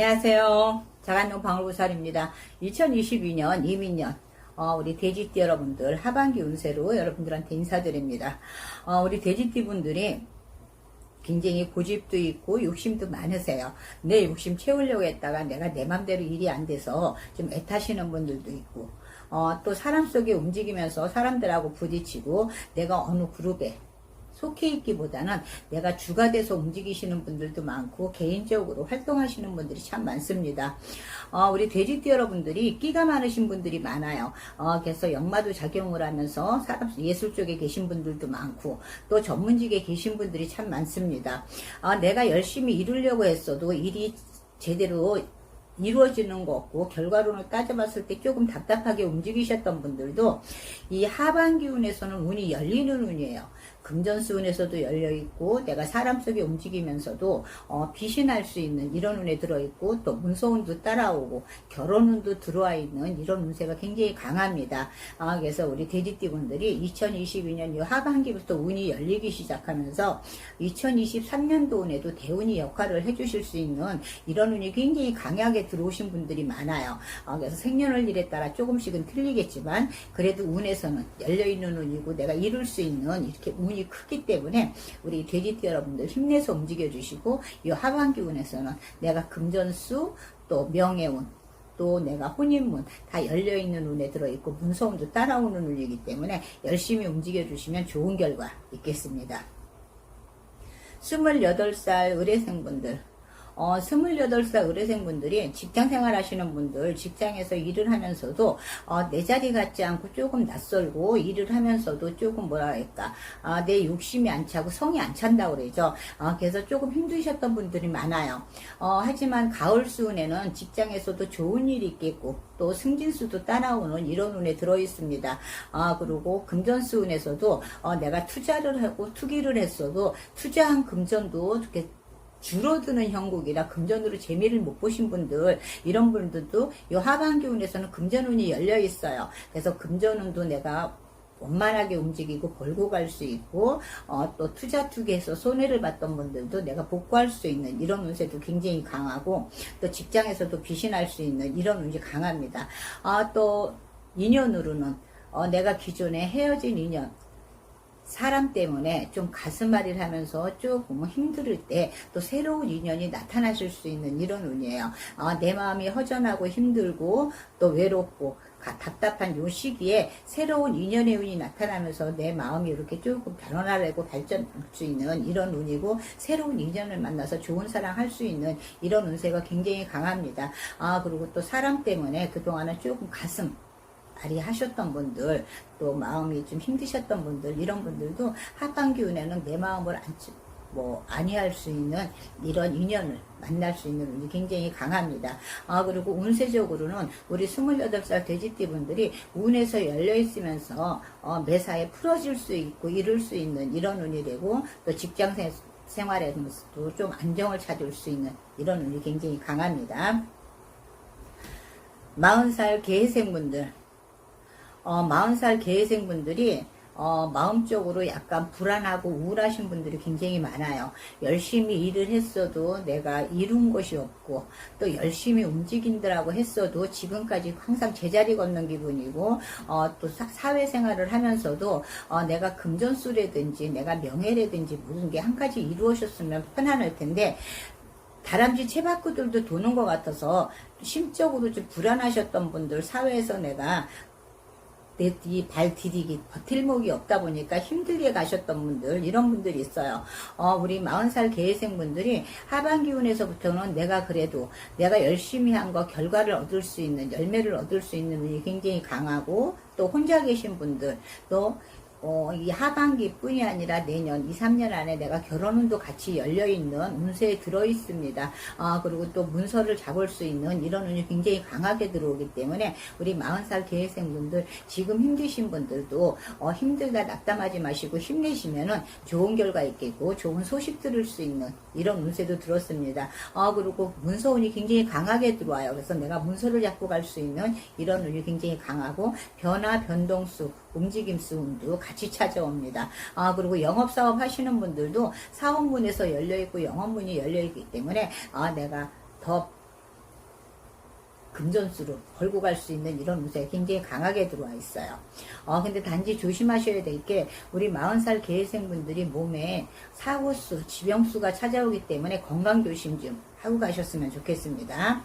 안녕하세요. 자간동 방울구살입니다. 2022년 이민년 어, 우리 돼지띠 여러분들 하반기 운세로 여러분들한테 인사드립니다. 어, 우리 돼지띠 분들이 굉장히 고집도 있고 욕심도 많으세요. 내 욕심 채우려고 했다가 내가 내 맘대로 일이 안 돼서 좀 애타시는 분들도 있고 어, 또 사람 속에 움직이면서 사람들하고 부딪히고 내가 어느 그룹에 속해 있기보다는 내가 주가 돼서 움직이시는 분들도 많고 개인적으로 활동하시는 분들이 참 많습니다. 어, 우리 돼지띠 여러분들이 끼가 많으신 분들이 많아요. 어, 그래서 역마도 작용을 하면서 사람 예술 쪽에 계신 분들도 많고 또 전문직에 계신 분들이 참 많습니다. 어, 내가 열심히 이루려고 했어도 일이 제대로 이루어지는 거 없고 결과론을 따져봤을 때 조금 답답하게 움직이셨던 분들도 이 하반기 운에서는 운이 열리는 운이에요. 금전수 운에서도 열려 있고 내가 사람 속에 움직이면서도 어, 날수 있는 이런 운에 들어 있고 또 문서운도 따라오고 결혼운도 들어와 있는 이런 운세가 굉장히 강합니다. 아, 그래서 우리 돼지띠 분들이 2022년 이 하반기부터 운이 열리기 시작하면서 2023년도 운에도 대운이 역할을 해주실 수 있는 이런 운이 굉장히 강하게 들어오신 분들이 많아요. 아, 그래서 생년월 일에 따라 조금씩은 틀리겠지만 그래도 운에서는 열려있는 운이고 내가 이룰 수 있는 이렇게 운이 크기 때문에 우리 돼지띠 여러분들 힘내서 움직여 주시고 이 하반기 운에서는 내가 금전수 또 명예운 또 내가 혼인문 다 열려있는 운에 들어있고 문서운도 따라오는 운이기 때문에 열심히 움직여 주시면 좋은 결과 있겠습니다. 28살 의뢰생분들 어, 28살 의뢰생분들이 직장 생활 하시는 분들, 직장에서 일을 하면서도, 어, 내 자리 같지 않고 조금 낯설고, 일을 하면서도 조금 뭐라 할까, 아, 내 욕심이 안 차고 성이 안 찬다고 그러죠. 어, 그래서 조금 힘드셨던 분들이 많아요. 어, 하지만 가을 수운에는 직장에서도 좋은 일이 있겠고, 또 승진수도 따라오는 이런 운에 들어 있습니다. 아, 그리고 금전수운에서도, 어, 내가 투자를 하고 투기를 했어도, 투자한 금전도 이렇게 줄어드는 형국이라 금전으로 재미를 못 보신 분들 이런 분들도 이 하반기 운에서는 금전운이 열려 있어요. 그래서 금전운도 내가 원만하게 움직이고 벌고 갈 수 있고 어, 또 투자 투기해서 손해를 봤던 분들도 내가 복구할 수 있는 이런 운세도 굉장히 강하고 또 직장에서도 날수 있는 이런 운이 강합니다. 아, 또 인연으로는 어, 내가 기존에 헤어진 인연 사람 때문에 좀 가슴앓이를 하면서 조금 힘들 때 또 새로운 인연이 나타나실 수 있는 이런 운이에요. 아, 내 마음이 허전하고 힘들고 또 외롭고 가- 답답한 요 시기에 새로운 인연의 운이 나타나면서 내 마음이 이렇게 조금 변화되고 발전할 수 있는 이런 운이고 새로운 인연을 만나서 좋은 사랑 할 수 있는 이런 운세가 굉장히 강합니다. 아 그리고 또 사람 때문에 그동안은 조금 가슴 많이 하셨던 분들, 또 마음이 좀 힘드셨던 분들, 이런 분들도 하반기 운에는 내 마음을 안, 뭐, 아니할 수 있는 이런 인연을 만날 수 있는 운이 굉장히 강합니다. 아, 그리고 운세적으로는 우리 28살 돼지띠 분들이 운에서 열려 있으면서, 어, 매사에 풀어질 수 있고, 이룰 수 있는 이런 운이 되고, 또 직장 생- 생활에서도 좀 안정을 찾을 수 있는 이런 운이 굉장히 강합니다. 40살 계생분들, 어, 40살 계생분들이 어, 마음적으로 약간 불안하고 우울하신 분들이 굉장히 많아요. 열심히 일을 했어도 내가 이룬 것이 없고 또 열심히 움직인다라고 했어도 지금까지 항상 제자리 걷는 기분이고 어, 또 사, 사회생활을 하면서도 어, 내가 금전수라든지 내가 명예라든지 모든 게 한 가지 이루어졌으면 편안할 텐데 다람쥐 채바꾸들도 도는 것 같아서 심적으로 좀 불안하셨던 분들 사회에서 내가 내뒤발 디디기 버틸목이 없다 보니까 힘들게 가셨던 분들 이런 분들이 있어요. 어, 우리 40살 계획생 분들이 하반기 운에서부터는 내가 그래도 내가 열심히 한 거 결과를 얻을 수 있는 열매를 얻을 수 있는 운이 굉장히 강하고 또 혼자 계신 분들 또 어, 이 하반기뿐이 아니라 내년 2, 3년 안에 내가 결혼운도 같이 열려있는 운세에 들어있습니다. 아, 그리고 또 문서를 잡을 수 있는 이런 운이 굉장히 강하게 들어오기 때문에 우리 40살 계획생분들 지금 힘드신 분들도 어, 힘들다 낙담하지 마시고 힘내시면은 좋은 결과 있겠고 좋은 소식 들을 수 있는 이런 운세도 들었습니다. 아, 그리고 문서운이 굉장히 강하게 들어와요. 그래서 내가 문서를 잡고 갈 수 있는 이런 운이 굉장히 강하고 변화, 변동수, 움직임수 운도 같이 찾아옵니다. 아, 그리고 영업사업 하시는 분들도 사업문에서 열려있고 영업문이 열려있기 때문에 아, 내가 더 금전수로 걸고 갈 수 있는 이런 운세가 굉장히 강하게 들어와 있어요. 어, 근데 단지 조심하셔야 될 게 우리 40살 계생분들이 몸에 사고수, 지병수가 찾아오기 때문에 건강 조심 좀 하고 가셨으면 좋겠습니다.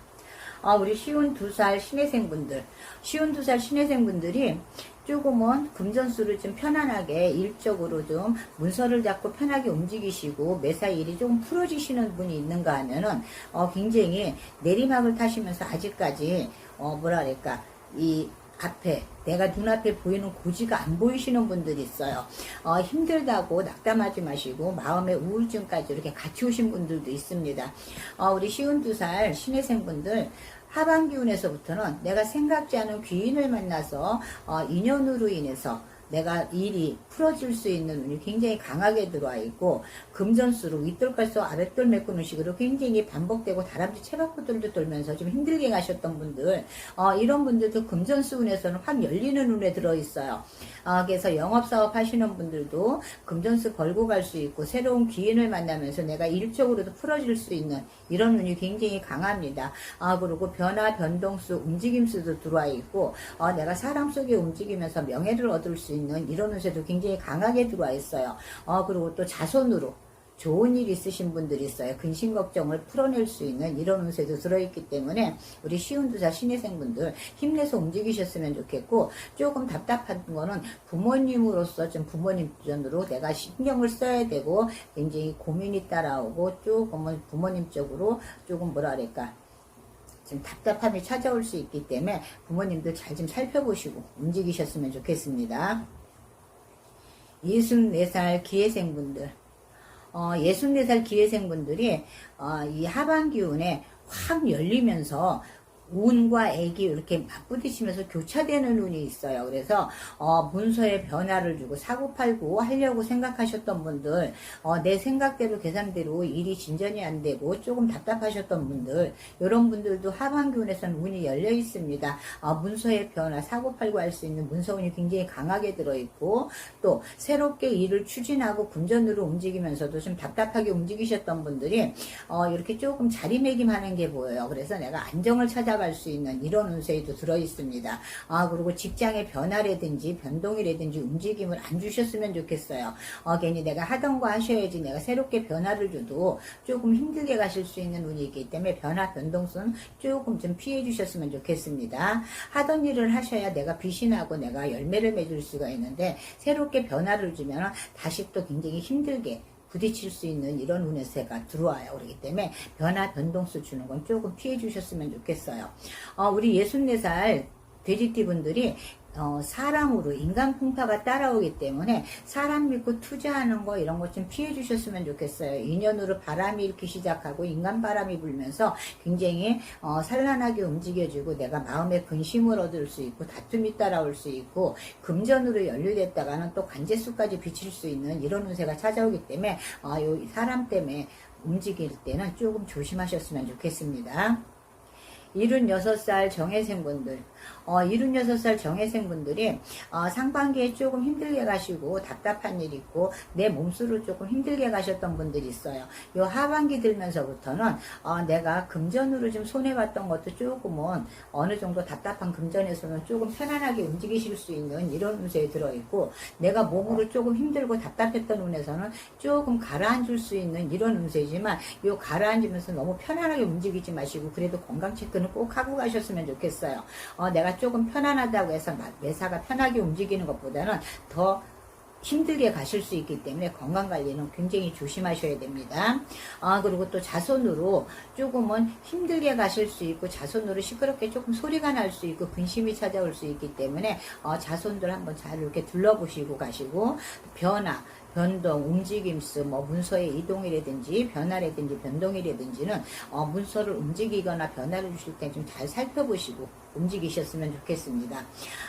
어, 우리 쉬운 두살 신혜생분들, 쉬운 두살 신혜생분들이 조금은 금전수를 좀 편안하게 일적으로 좀 문서를 잡고 편하게 움직이시고 매사 일이 조금 풀어지시는 분이 있는가 하면은 어, 굉장히 내리막을 타시면서 아직까지 어, 뭐라 그럴까 이 앞에 내가 눈앞에 보이는 고지가 안 보이시는 분들이 있어요. 어, 힘들다고 낙담하지 마시고 마음의 우울증까지 이렇게 같이 오신 분들도 있습니다. 어, 우리 쉬운 두살 신혜생분들 하반기운에서부터는 내가 생각지 않은 귀인을 만나서 어, 인연으로 인해서 내가 일이 풀어질 수 있는 운이 굉장히 강하게 들어와 있고 금전수로 윗돌 갈수 아랫돌 메꾸는 식으로 굉장히 반복되고 다람쥐 채바꾸들도 돌면서 좀 힘들게 가셨던 분들 어, 이런 분들도 금전수 운에서는 확 열리는 운에 들어 있어요. 어, 그래서 영업사업 하시는 분들도 금전수 걸고 갈 수 있고 새로운 기인을 만나면서 내가 일적으로도 풀어질 수 있는 이런 운이 굉장히 강합니다. 아 그리고 변화 변동수 움직임수도 들어와 있고 어, 내가 사람 속에 움직이면서 명예를 얻을 수 있는 이런 운세도 굉장히 강하게 들어와 있어요. 어, 그리고 또 자손으로 좋은 일 있으신 분들이 있어요. 근심 걱정을 풀어낼 수 있는 이런 운세도 들어있기 때문에 우리 쉬운 두사 신혜생분들 힘내서 움직이셨으면 좋겠고 조금 답답한 거는 부모님으로서 좀 부모님 전으로 내가 신경을 써야 되고 굉장히 고민이 따라오고 조금은 부모님 쪽으로 조금 뭐라 그럴까 좀 답답함이 찾아올 수 있기 때문에 부모님들 잘 좀 살펴보시고 움직이셨으면 좋겠습니다. 64살 기회생분들 어, 64살 기회생분들이 어, 이 하반기운에 확 열리면서 운과 액이 이렇게 맞부딪히면서 교차되는 운이 있어요. 그래서 어, 문서에 변화를 주고 사고팔고 하려고 생각하셨던 분들 어, 내 생각대로 계산대로 일이 진전이 안 되고 조금 답답하셨던 분들 이런 분들도 하반기운에서는 운이 열려 있습니다. 어, 문서의 변화 사고팔고 할 수 있는 문서운이 굉장히 강하게 들어있고 또 새롭게 일을 추진하고 금전으로 움직이면서도 좀 답답하게 움직이셨던 분들이 어, 이렇게 조금 자리매김하는 게 보여요. 그래서 내가 안정을 찾아가 수 있는 이런 운세에도 들어 있습니다. 아 그리고 직장의 변화라든지 변동이라든지 움직임을 안 주셨으면 좋겠어요. 어, 괜히 내가 하던 거 하셔야지 내가 새롭게 변화를 줘도 조금 힘들게 가실 수 있는 운이 있기 때문에 변화 변동성 조금 좀 피해 주셨으면 좋겠습니다. 하던 일을 하셔야 내가 나고 내가 열매를 맺을 수가 있는데 새롭게 변화를 주면 다시 또 굉장히 힘들게 부딪힐 수 있는 이런 운세가 들어와요. 그렇기 때문에 변화 변동수 주는 건 조금 피해 주셨으면 좋겠어요. 어, 우리 64살 돼지띠 분들이 어, 사람으로 인간 풍파가 따라오기 때문에 사람 믿고 투자하는 거 이런 것 좀 피해 주셨으면 좋겠어요. 인연으로 바람이 일기 시작하고 인간 바람이 불면서 굉장히 어, 산란하게 움직여주고 내가 마음의 근심을 얻을 수 있고 다툼이 따라올 수 있고 금전으로 연루됐다가는 또 관제수까지 비칠 수 있는 이런 운세가 찾아오기 때문에 어, 요 사람 때문에 움직일 때는 조금 조심하셨으면 좋겠습니다. 76살 정혜생분들 어, 76살 정혜생 분들이 어, 상반기에 조금 힘들게 가시고 답답한 일 있고 내 몸수를 조금 힘들게 가셨던 분들이 있어요. 요 하반기 들면서부터는 어, 내가 금전으로 좀 손해봤던 것도 조금은 어느 정도 답답한 금전에서는 조금 편안하게 움직이실 수 있는 이런 운세에 들어있고 내가 몸으로 조금 힘들고 답답했던 운에서는 조금 가라앉을 수 있는 이런 운세지만 요 가라앉으면서 너무 편안하게 움직이지 마시고 그래도 건강 체크는 꼭 하고 가셨으면 좋겠어요. 어, 내가 조금 편안하다고 해서 매사가 편하게 움직이는 것보다는 더 힘들게 가실 수 있기 때문에 건강 관리는 굉장히 조심하셔야 됩니다. 아, 그리고 또 자손으로 조금은 힘들게 가실 수 있고 자손으로 시끄럽게 조금 소리가 날 수 있고 근심이 찾아올 수 있기 때문에 어, 자손들 한번 잘 이렇게 둘러보시고 가시고 변화, 변동, 움직임수, 뭐 문서의 이동이라든지 변화라든지 변동이라든지는 어, 문서를 움직이거나 변화를 주실 때 좀 잘 살펴보시고 움직이셨으면 좋겠습니다.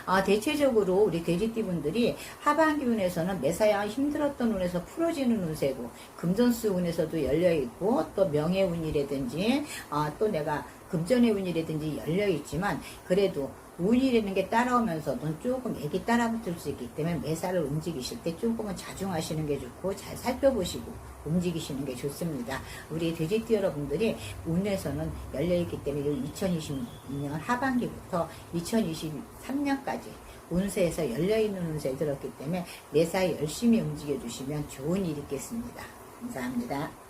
아, 대체적으로 우리 돼지띠분들이 하반기 운에서는 매사야 힘들었던 운에서 풀어지는 운세고 금전수 운에서도 열려있고 또 명예운이라든지 아, 또 내가 금전의 운이라든지 열려있지만 그래도 운이라는 게 따라오면서도 조금 애기 따라붙을 수 있기 때문에 매사를 움직이실 때 조금은 자중하시는 게 좋고 잘 살펴보시고 움직이시는 게 좋습니다. 우리 돼지띠 여러분들이 운에서는 열려있기 때문에 2022년 하반기부터 2023년까지 운세에서 열려있는 운세에 들었기 때문에 매사 열심히 움직여 주시면 좋은 일이 있겠습니다. 감사합니다.